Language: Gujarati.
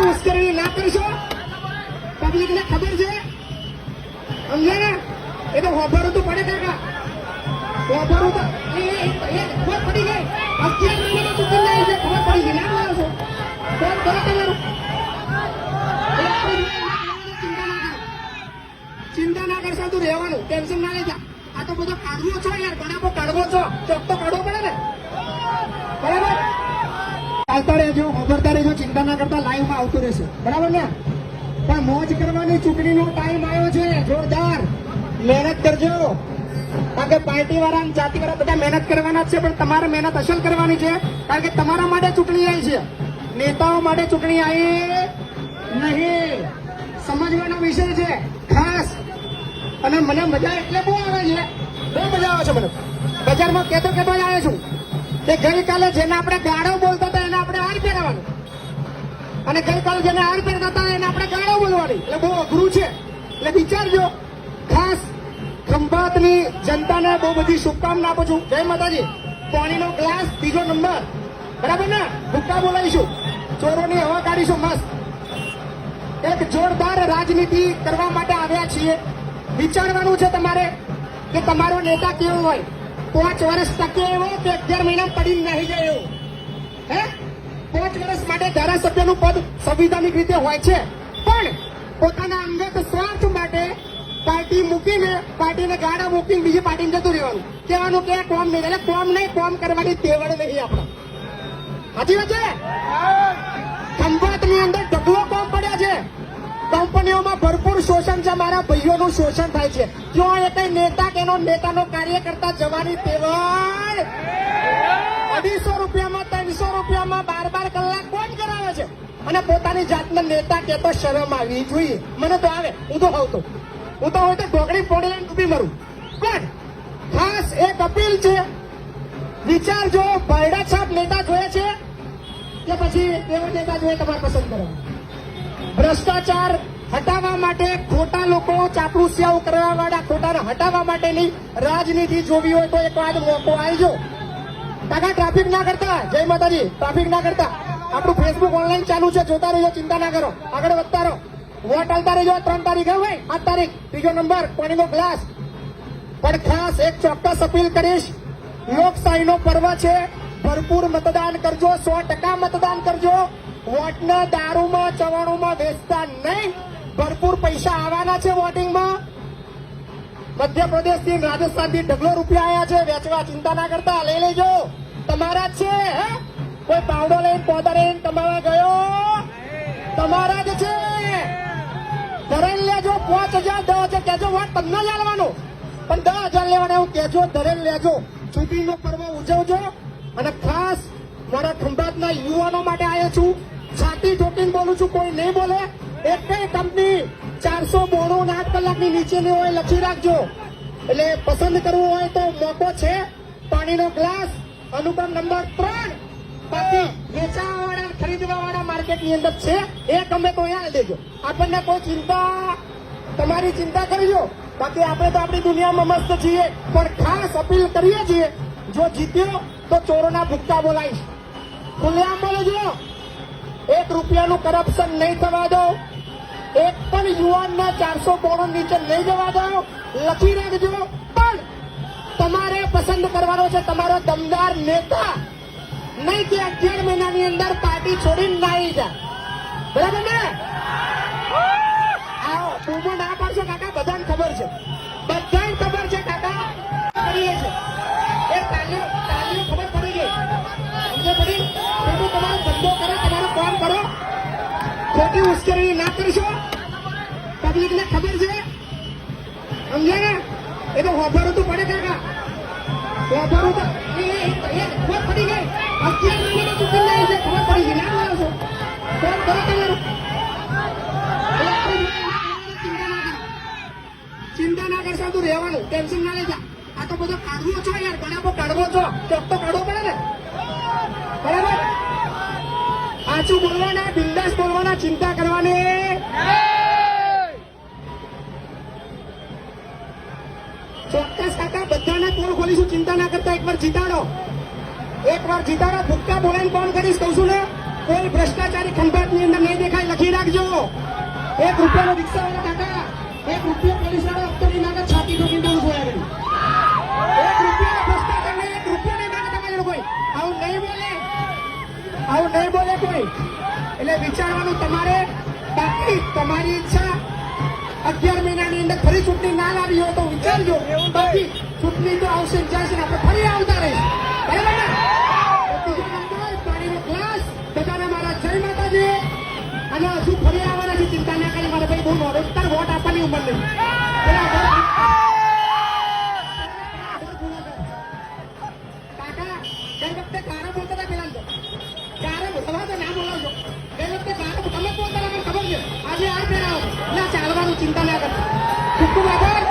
ખોટી ઉશ્કેરણી ના કરશો. પબ્લિક ને ખબર છે. સમજ્યા ને? એ તો હોફરું તો પડે કાકા. હોફરું તો એ ખબર પડી ગઈ. મહિનામાં ચૂકી જાય ના બોલો છો કરો ચિંતા ના કરો. કરશો તું રહેવાનું. ટેન્શન ના લેતા. આ તો બધો કાઢવો છો યાર. ગણાપો કાઢવો છો. ચોક તો કાઢવો પડે ને? બરાબર? ચાલતા રહેજો. આવતું રહેશે. બરાબર ને? પણ મોજ કરવાની ચૂંટણીનો ટાઈમ આવ્યો છે. જોરદાર. મહેનત કરજો. કારણ કે પાર્ટી વાળા જાતિ વાળા બધા મહેનત કરવાના છે, પણ તમારે મહેનત અસલ કરવાની છે. કારણ કે તમારા માટે ચૂંટણી આવી છે. નેતાઓ માટે ચૂંટણી આવી નહીં. સમજવાનો વિષય છે. ખાસ. અને મને મજા એટલે બહુ આવે છે. બહુ મજા આવે છે મને. બજારમાં કેતો કેતો જ આવ્યો છું કે ગઈકાલે જેને આપણે ગાળો બોલતા હતા એને આપણે હાર પહેરવાનું અને ગઈકાલે જેને હાર પહેરતા હતા એને આપણે ગાળો બોલવાની. એટલે બહુ અઘરું છે. એટલે વિચારજો, ખાસ ખંભાતની જનતાને બહુ બધી શુભકામના આપું છું. જય માતાજી. પાણીનો ગ્લાસ બીજો નંબર. બરાબર ને? ભૂક્કા બોલાવીશું. ચોરોની હવા કાઢીશું મસ્ત. એક જોરદાર રાજનીતિ કરવા માટે આવ્યા છીએ. વિચારવાનું છે તમારે કે તમારો નેતા કેવો હોય? પાંચ વર્ષ ટકે એવો કે અગિયાર મહિના પડી નહીં જાય એવો? હે? પાંચ વર્ષ માટે ધારાસભ્યનું પદ સંવિધાનિક રીતે હોય છે. પણ પોતાના અંગત સ્વાર્થ માટે પાર્ટી મૂકીને, પાર્ટીને ગાડા મૂકીને બીજી પાર્ટીને જતું રહેવાનું. કહેવાનું કે કોમ નહીં, એટલે કોમ નહીં, કોમ કરવાની તેવડ નહીં આપણે. સાચી વાત છે? ખંભાતની અંદર ઢગલો કોમ પડ્યા છે. કંપનીઓમાં ભરપૂર શોષણ છે, મારા ભાઈઓનું શોષણ થાય છે. જો એ કઈ નેતા કે એનો નેતાનો કાર્યકર્તા જવાની તેવડ અઢીસો રૂપિયામાં, ત્રણસો રૂપિયામાં બાર બાર અને પોતાની જાતને નેતા કહેતો શરમ આવી જોઈએ. મને તો આવે, હું તો હોઉં તો. હું તો હોય તો ઢોકળી ફોડી ડૂબી મરું. પણ ખાસ એક અપીલ છે વિચારજો ભરડા છાપ નેતા જોઈએ છે, કે પછી એવો નેતા જોઈએ તમારે પસંદ કરવા ભ્રષ્ટાચાર હટાવવા માટે ખોટા લોકો ચાપલુસિયાઓ કરવા વાળા ખોટાને હટાવવા માટેની રાજનીતિ જોવી હોય તો એક વાત મોકો આવજો કાકા ટ્રાફિક ના કરતા. જય માતાજી. ટ્રાફિક ના કરતા. આપણું ફેસબુક ઓનલાઈન ચાલુ છે. જોતા રહેજો, ચિંતા ના કરો. આગળ વધતા રહો. વોટ આલતા રહેજો. ત્રણ તારીખ હવે આઠ તારીખ. ત્રીજો નંબર પાણીનો ગ્લાસ. પણ ખાસ એક ચોક્કસ અપીલ કરીશ. લોકશાહીનો પર્વ છે. ભરપૂર મતદાન કરજો. સો ટકા મતદાન કરજો. વોટને દારૂમાં, ચવાણુમાં વેચતા નહીં. ભરપૂર પૈસા આવવાના છે વોટિંગમાં. મધ્યપ્રદેશથી રાજસ્થાનથી ઢગલો રૂપિયા આવ્યા છે. વેચવા ચિંતા ના કરતા. લઈ લેજો. તમારા છે, હે. કોઈ પાવડો લઈને પોતા લઈને તમારા ગયો? તમારા જ છે ધરેલ લેજો, પાંચ હજાર, દસ હજાર કેજો વાત તમને જ આલવાનો પણ દસ હજાર લેવાના એવું કેજો ધરેલ લેજો. ચૂંટણીનો પર્વ ઉજવજો અને ખાસ મારા ખંભાતના યુવાનો માટે આવ્યો છું. છાતી ઠોકીને બોલું છું, કોઈ નહીં બોલે. એક કંપની ચારસો બોણું આઠ કલાકની નીચેની હોય લખી રાખજો. એટલે પસંદ કરવું હોય તો મોકો છે. પાણીનો ગ્લાસ, અનુપમ નંબર ત્રણ. બાકી વેચાવા વાળા ખરીદવા વાળા માર્કેટની અંદર છે, એ ગમે તો અહીંયા દેજો આપણને કોઈ ચિંતા, તમારી ચિંતા કરજો બાકી આપણે તો આપણી દુનિયામાં મસ્ત છીએ, પણ ખાસ અપીલ કરીએ છીએ, જો જીત્યો તો ચોરોના ભૂક્કા બોલાવીશ ખુલ્લેઆમ બોલજો એક રૂપિયાનું કરપ્શન નહીં થવા દો. એક પણ યુવાનના ચારસો બોણો નીચે નહીં જવા દો. લખી રાખજો પણ તમારે પસંદ કરવાનો છે તમારો દમદાર નેતા. નહીં કે અગિયાર મહિનાની અંદર પાર્ટી છોડીને નાઈ જાય બરાબર ને? આવો બૂમો ના પાડશો કાકા, બધાને ખબર છે. બધાને ખબર છે કાકા. કરીએ છે. એ તાલીઓ તાલીઓ ખબર પડી ગઈ. સમજે પડી? ખોટું તમારો ધંધો કરો, તમારો કામ કરો. ખોટી ઉશ્કેરણી ના કરશો. પબ્લિક ને ખબર છે. સમજ્યા ને? એ તો હોભરું તો પડે કાકા. હોભરું તો એ, ખબર પડી ગઈ. ચિંતા ના કરો. કરશો, તું રહેવાનું ટેન્શન ના લેતા આ તો બધો કાઢવો છો યાર. ગણાપો કાઢવો છો. ચોક તો કાઢવો પડે ને. બરાબર? પાછું બોલવાના, બિંદાસ બોલવાના, ચિંતા કરવાની. ચોક્કસ કાકા, બધાને કોલ ખોલીશું. ચિંતા ના કરતા એકવાર જીતાડો. એકવાર જીતાના ભૂક્કા બોલાઈને કોણ કરીશ કહું છું ને? કોઈ ભ્રષ્ટાચારી ખંભાતની અંદર નહીં દેખાય લખી રાખજો. એક રૂપિયાનો રિક્ષાવાળા કાકા એક રૂપિયો પોલીસવાળા આપતો નહીં માગે છાતી ઠોકી દઉં છું. એક રૂપિયાનો ભ્રષ્ટાચાર નહીં, એક રૂપિયો નહીં તમારે. આવું નહીં બોલે. આવું નહીં બોલે કોઈ. એટલે વિચારવાનું તમારે બાકી. તમારી ઈચ્છા અગિયાર મહિનાની અંદર ફરી ચૂંટણી ના લાવી હોય તો વિચારજો. બાકી ચૂંટણી તો આવશે જશે આપણે ફરી આવતા રહીશ. બરાબર ફરી આવવાના છે ચિંતા ના કરી મારે ભાઈ બહુ તાર વોટ આપવાની ઉંમર નહીં કાકા ગઈ વખતે ગારા બોલતા હતા પેલા ગારા બોલવા તો ના બોલાવજો. ગઈ વખતે ગારા તમે બોલતા હતા મને ખબર છે. આજે આ પહેરાવો. ના, ચાલવાનું ચિંતા ના કરતા ખૂબ ખૂબ આભાર.